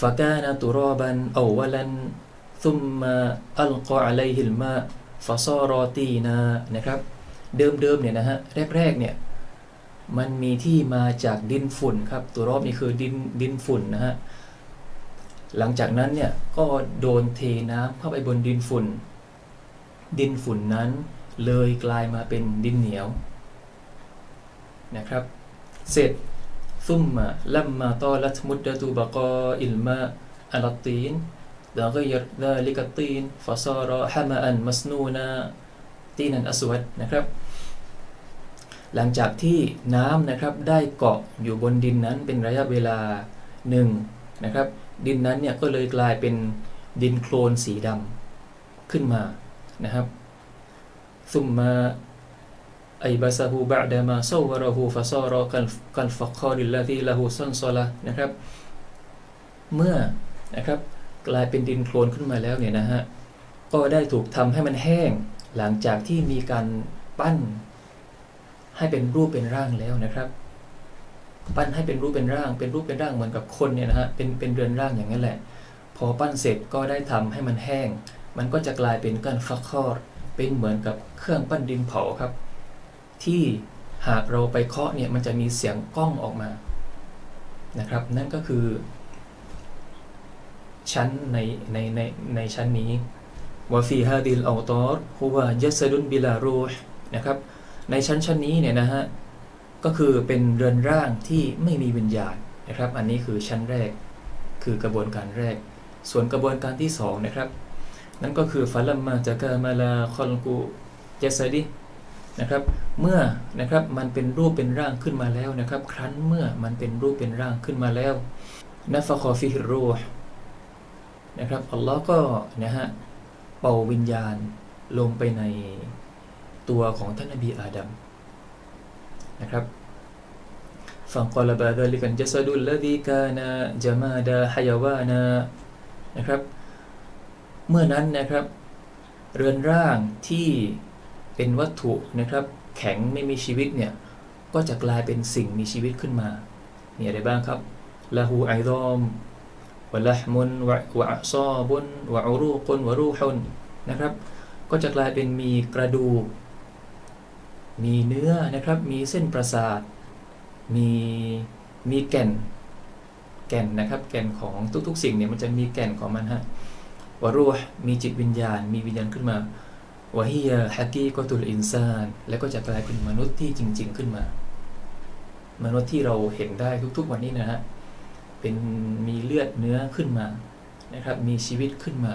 فكان ترابا أولا ثم ألقى عليه الماء فصار طينا นะครับ เดิมๆเนี่ยนะฮะแรกๆเนี่ยมันมีที่มาจากดินฝุ่นครับ ตัวรอบนี่คือดินดินฝุ่นนะฮะหลังจากนั้นเนี่ยก็โดนเทน้ำเข้าไปบนดินฝุ่น ดินฝุ่นนั้นเลยกลายมาเป็นดินเหนียวนะครับ เสร็จ ซุ่มมาลัมมาตอลัตมุดดะตูบะกออิลมาอัลตีนดะกยรดาลิกตีนฟาซาระฮะมาอันมัสนูนาตีนันอสวัดนะครับ หลังจากที่น้ำนะครับได้เกาะอยู่บนดินนั้นเป็นระยะเวลาหนึ่งนะครับ ดินนั้นเนี่ยก็เลยกลายเป็นดินโคลนสีดำขึ้นมานะครับซุมมา ไอบาซาฮูบะดามาซาวระฮูฟาซารอกันกันฟักคอดิลลาที่ละฮูซันซอละนะครับ เมื่อนะครับกลายเป็นดินโคลนขึ้นมาแล้วเนี่ยนะฮะ ก็ได้ถูกทำให้มันแห้ง หลังจากที่มีการปั้น ให้เป็นรูปเป็นร่างแล้วนะครับ ปั้นให้เป็นรูปเป็นร่าง เป็นรูปเป็นร่างเหมือนกับคนเนี่ยนะฮะ เป็นเป็นเรือนร่างอย่างนั้นแหละ พอปั้นเสร็จก็ได้ทำให้มันแห้ง มันก็จะกลายเป็นก้อนฟักคอร์เป็นเหมือนกับเครื่องปั้นดินเผาครับ ที่หากเราไปเคาะเนี่ยมันจะมีเสียงก้องออกมานะครับ นั่นก็คือ ชั้นในในในในชั้นนี้วาฟีฮาดิลอัลตอร์ฮุวายัสดุนบิลารูห์นะครับ ในชั้นชั้นนี้เนี่ยนะฮะก็คือเป็นเรือนร่างที่ไม่มีวิญญาณนะครับ อันนี้คือชั้นแรกคือกระบวนการแรก ส่วนกระบวนการที่สองนะครับ นั่นก็คือฟาลัมมาจากามาลาคอลกูเจสดิ นะครับ เมื่อนะครับมันเป็นรูปเป็นร่างขึ้นมาแล้วนะครับ ครั้นเมื่อมันเป็นรูปเป็นร่างขึ้นมาแล้วนัฟคอฟิฮิรูห์นะครับอัลลอฮ์ก็นะฮะเป่าวิญญาณลงไปในตัวของท่านนบีอาดัมนะครับฟังกอลบาดลิกันจัสดุลลดีกานาจามาดาฮยาวานานะครับ เมื่อนั้นนะครับ เรือนร่างที่ เป็นวัตถุนะครับแข็งไม่มีชีวิตเนี่ยก็จะกลายเป็นสิ่งมีชีวิตขึ้นมามีอะไรบ้างครับละหูไอรอมวะละหมุนวะวะซอบุนวะอรูกุนวะรูฮุนนะครับ ก็จะกลายเป็นมีกระดูก มีเนื้อนะครับ มีเส้นประสาท มีมีแก่น แก่นนะครับ แก่นของทุกๆ สิ่งเนี่ยมันจะมีแก่นของมันฮะวะรูมีจิตวิญญาณ มีวิญญาณขึ้นมา วะฮียฮักกีก็ตุลอินซาน แล้วก็จะกลายเป็นมนุษย์ที่จริง ๆ ขึ้นมา มนุษย์ที่เราเห็นได้ทุกๆวันนี้นะฮะเป็นมีเลือดเนื้อขึ้นมานะครับ มีชีวิตขึ้นมา